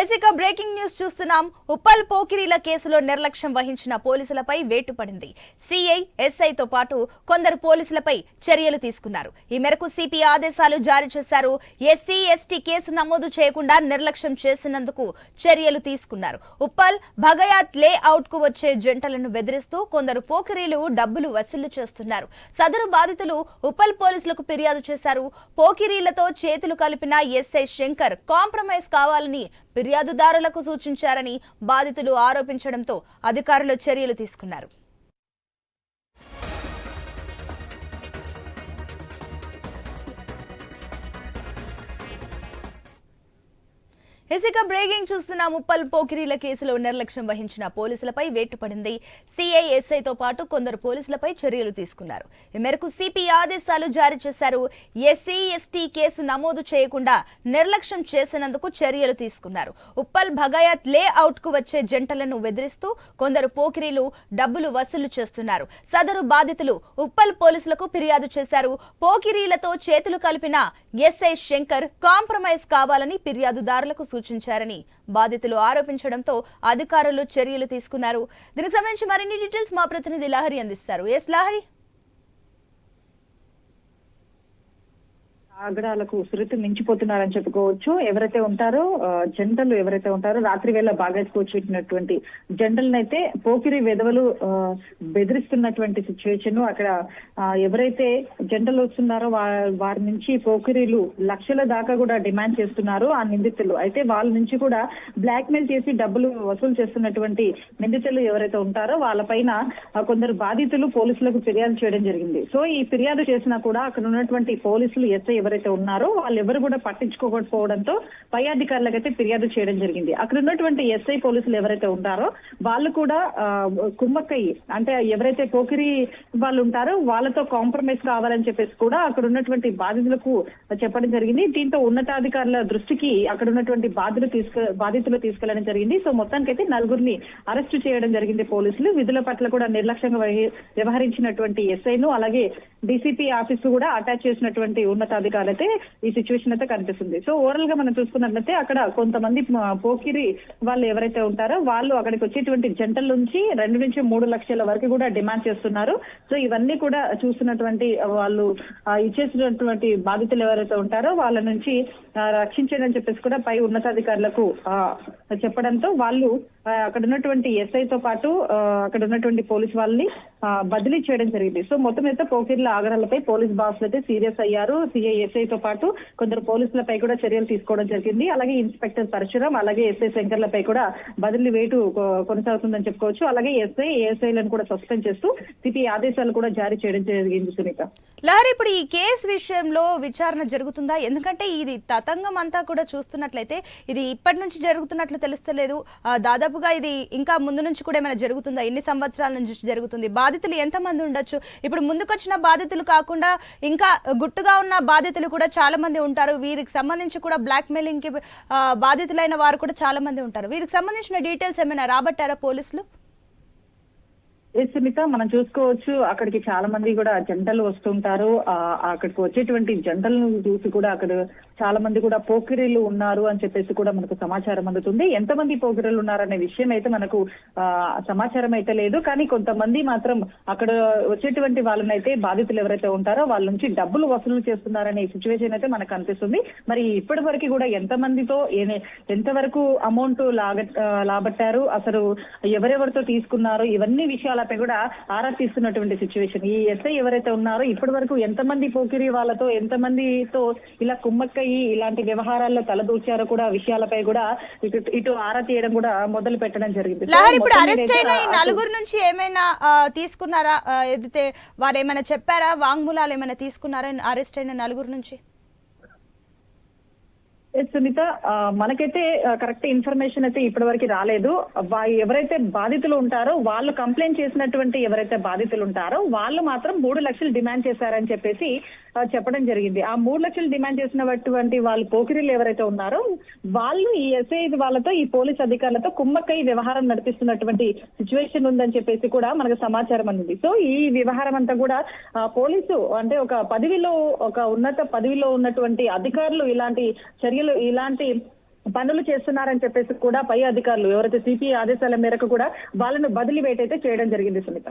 ఏసిక breaking news చూస్తున్నాం. ఉప్పల్ పోకిరీల కేసులో నిర్లక్ష్యం వహించిన పోలీసులపై వేటు పడింది. సిఐ ఎస్ఐతో పాటు కొందరు పోలీసులపై చర్యలు తీసుకున్నారు. ఈ మేరకు సిపి ఆదేశాలు జారీ చేశారు. ఎస్సీ ఎస్టీ కేసు నమోదు చేయకుండా నిర్లక్ష్యం చేసినందుకు చర్యలు తీసుకున్నారు. ఉప్పల్ భగయాత్ లే అవుట్కు వచ్చే జంటలను బెదిరిస్తూ కొందరు పోకిరీలు డబ్బులు వసూలు చేస్తున్నారు. సదరు బాధితులు ఉప్పల్ పోలీసులకు ఫిర్యాదు చేశారు. పోకిరీలతో చేతులు కలిపిన ఎస్ఐ శంకర్ కాంప్రమైజ్ కావాలని ఫిర్యాదుదారులకు సూచించారని బాధితులు ఆరోపించడంతో అధికారులు చర్యలు తీసుకున్నారు. ఇసుక బ్రేకింగ్ చూస్తున్న ముప్పల్ పోకిరీల కేసులో నిర్లక్ష్యం వహించిన పోలీసులపై వేటు పడింది. సిఐఎస్ఐతో పాటు కొందరు పోలీసులపై చర్యలు తీసుకున్నారు. ఈ మేరకు సిపి ఆదేశాలు జారీ చేశారు. ఎస్సీ ఎస్టీ కేసు నమోదు చేయకుండా నిర్లక్ష్యం చేసినందుకు చర్యలు తీసుకున్నారు. ఉప్పల్ భగాయత్ లే అవుట్కు వచ్చే జంటలను బెదిరిస్తూ కొందరు పోకిరీలు డబ్బులు వసూలు చేస్తున్నారు. సదరు బాధితులు ఉప్పల్ పోలీసులకు ఫిర్యాదు చేశారు. పోకిరీలతో చేతులు కలిపిన ఎస్ఐ శంకర్ కాంప్రమైజ్ కావాలని ఫిర్యాదుదారులకు సూచించారని బాధితులు ఆరోపించడంతో అధికారులు చర్యలు తీసుకున్నారు. దీనికి సంబంధించి మరిన్ని డీటెయిల్స్ మా ప్రతినిధి లహరి అందిస్తారు. ఎస్ లహరి. ఆగడాలకు ఉసురుతూ మించిపోతున్నారని చెప్పుకోవచ్చు. ఎవరైతే ఉంటారో జంటలు ఎవరైతే ఉంటారో రాత్రి వేళ బాగా కూర్చున్నటువంటి జంటలను పోకిరి వెధవలు బెదిరిస్తున్నటువంటి సిచ్యువేషన్ అక్కడ ఎవరైతే జంటలు వస్తున్నారో వారి నుంచి పోకిరీలు లక్షల దాకా కూడా డిమాండ్ చేస్తున్నారు ఆ నిందితులు. అయితే వాళ్ళ నుంచి కూడా బ్లాక్ మెయిల్ చేసి డబ్బులు వసూలు చేస్తున్నటువంటి నిందితులు ఎవరైతే ఉంటారో వాళ్ళపైన కొందరు బాధితులు పోలీసులకు ఫిర్యాదు చేయడం జరిగింది. సో ఈ ఫిర్యాదు చేసినా కూడా అక్కడ ఉన్నటువంటి పోలీసులు ఎస్ఐ ఎవరైతే ఉన్నారో వాళ్ళు ఎవరు కూడా పట్టించుకోకపోవడంతో పై అధికారులకు అయితే ఫిర్యాదు చేయడం జరిగింది. అక్కడ ఉన్నటువంటి ఎస్ఐ పోలీసులు ఎవరైతే ఉంటారో వాళ్ళు కూడా ఆ, కుమ్మక్కయ్యి అంటే ఎవరైతే పోకిరి వాళ్ళు ఉంటారో వాళ్ళతో కాంప్రమైజ్ కావాలని చెప్పేసి కూడా అక్కడ ఉన్నటువంటి బాధితులకు చెప్పడం జరిగింది. దీంతో ఉన్నతాధికారుల దృష్టికి అక్కడ ఉన్నటువంటి బాధితులు తీసుకు బాధితులు తీసుకెళ్ళడం జరిగింది. సో మొత్తానికైతే నలుగురిని అరెస్టు చేయడం జరిగింది పోలీసులు. విధుల పట్ల కూడా నిర్లక్ష్యంగా వ్యవహరించినటువంటి ఎస్ఐను అలాగే డీసీపీ ఆఫీస్ కూడా అటాచ్ చేసినటువంటి ఉన్నతాధికారులు అయితే ఈ సిచ్యువేషన్ అయితే కనిపిస్తుంది. సో ఓవరాల్గా మనం చూసుకున్నట్లయితే అక్కడ కొంతమంది పోకిరి వాళ్ళు ఎవరైతే ఉంటారో వాళ్ళు అక్కడికి వచ్చేటువంటి జంటల నుంచి రెండు నుంచి మూడు లక్షల వరకు కూడా డిమాండ్ చేస్తున్నారు. సో ఇవన్నీ కూడా చూస్తున్నటువంటి వాళ్ళు ఇచ్చేసినటువంటి బాధితులు ఎవరైతే ఉంటారో వాళ్ళ నుంచి ఆ, చెప్పేసి కూడా పై ఉన్నతాధికారులకు ఆ, చెప్పడంతో వాళ్ళు అక్కడ ఉన్నటువంటి ఎస్ఐ తో పాటు ఆ, అక్కడ ఉన్నటువంటి పోలీస్ వాళ్ళని బదిలీ చేయడం జరిగింది. సో మొత్తం అయితే పోకిర్ల ఆగ్రహాలపై పోలీస్ బాసులు అయితే సీరియస్ అయ్యారు. సిఐ ఎస్ఐ తో పాటు కొందరు పోలీసులపై కూడా చర్యలు తీసుకోవడం జరిగింది. అలాగే ఇన్స్పెక్టర్ పరశురాం అలాగే ఎస్ఐ శంకర్లపై కూడా బదిలీ వేటు కొనసాగుతుందని చెప్పుకోవచ్చు. అలాగే ఎస్ఐ ఏఎస్ఐలను కూడా సస్పెండ్ చేస్తూ సిపి ఆదేశాలు కూడా జారీ చేయడం జరిగింది సునీత. లహరి ఇప్పుడు ఈ కేసు విషయంలో విచారణ జరుగుతుందా? ఎందుకంటే ఇది తతంగం అంతా కూడా చూస్తున్నట్లయితే ఇది ఇప్పటి నుంచి జరుగుతున్నట్లు తెలుస్తలేదు. దాదాపుగా ఇది ఇంకా ముందు నుంచి కూడా ఏమైనా జరుగుతుందా? ఎన్ని సంవత్సరాల నుంచి జరుగుతుంది? బాధితులు ఎంతమంది ఉండొచ్చు? ఇప్పుడు ముందుకొచ్చిన బాధితులు కాకుండా ఇంకా గుట్టుగా ఉన్న బాధితులు కూడా చాలా మంది ఉంటారు. వీరికి సంబంధించి కూడా బ్లాక్ మెయిలింగ్కి బాధితులైన వారు కూడా చాలా మంది ఉంటారు. వీరికి సంబంధించిన డీటెయిల్స్ ఏమైనా రాబట్టారా పోలీసులు? సునీత మనం చూసుకోవచ్చు అక్కడికి చాలా మంది కూడా జంటలు వస్తుంటారు. ఆ అక్కడికి వచ్చేటువంటి జంటలను చూసి కూడా అక్కడ చాలా మంది కూడా పోకిరీలు ఉన్నారు అని చెప్పేసి కూడా మనకు సమాచారం అందుతుంది. ఎంతమంది పోకిరీలు ఉన్నారనే విషయం అయితే మనకు ఆ సమాచారం అయితే లేదు. కానీ కొంతమంది మాత్రం అక్కడ వచ్చేటువంటి వాళ్ళనైతే బాధితులు ఎవరైతే ఉంటారో వాళ్ళ నుంచి డబ్బులు వసూలు చేస్తున్నారనే సిచ్యువేషన్ అయితే మనకు అనిపిస్తుంది. మరి ఇప్పటి వరకు కూడా ఎంత మందితో ఎంతవరకు అమౌంట్ లాగ లాబట్టారు? అసలు ఎవరెవరితో తీసుకున్నారు? ఇవన్నీ విషయాలపై కూడా ఆరా తీస్తున్నటువంటి సిచ్యువేషన్ ఈ ఎస్ఐ ఎవరైతే ఉన్నారో ఇప్పటి వరకు ఎంతమంది పోకిరి వాళ్ళతో ఎంతమందితో ఇలా కుమ్మక్కయ్యి ఇలాంటి వ్యవహారాల్లో తలదూర్చారో కూడా విషయాలపై కూడా ఇటు ఇటు ఆరా తీయడం కూడా మొదలు పెట్టడం జరిగింది. ఇప్పుడు అరెస్ట్ అయిన ఈ నలుగురు నుంచి ఏమైనా తీసుకున్నారా? ఏదైతే వారు ఏమైనా చెప్పారా? వాంగ్మూలాలు ఏమైనా తీసుకున్నారా? అరెస్ట్ అయిన నలుగురు నుంచి? సునీత ఆ, మనకైతే కరెక్ట్ ఇన్ఫర్మేషన్ అయితే ఇప్పటి వరకు రాలేదు ఎవరైతే బాధితులు ఉంటారో వాళ్ళు కంప్లైంట్ చేసినటువంటి ఎవరైతే బాధితులు ఉంటారో వాళ్ళు మాత్రం మూడు లక్షలు డిమాండ్ చేశారని చెప్పేసి చెప్పడం జరిగింది. ఆ మూడు లక్షలు డిమాండ్ చేసినటువంటి వాళ్ళు పోకిరీలు ఎవరైతే ఉన్నారో వాళ్ళు ఈ ఎస్ఐ వాళ్ళతో ఈ పోలీస్ అధికారులతో కుమ్మక్కై వ్యవహారం నడిపిస్తున్నటువంటి సిచ్యువేషన్ ఉందని చెప్పేసి కూడా మనకు సమాచారం అందింది. సో ఈ వ్యవహారం అంతా కూడా ఆ, పోలీసు అంటే ఒక పదవిలో ఒక ఉన్నత పదవిలో ఉన్నటువంటి అధికారులు ఇలాంటి చర్యలు ఇలాంటి పనులు చేస్తున్నారని చెప్పేసి కూడా పై అధికారులు ఎవరైతే సిపిఐ ఆదేశాల మేరకు కూడా వాళ్ళను బదిలీ వేటైతే చేయడం జరిగింది సునీత.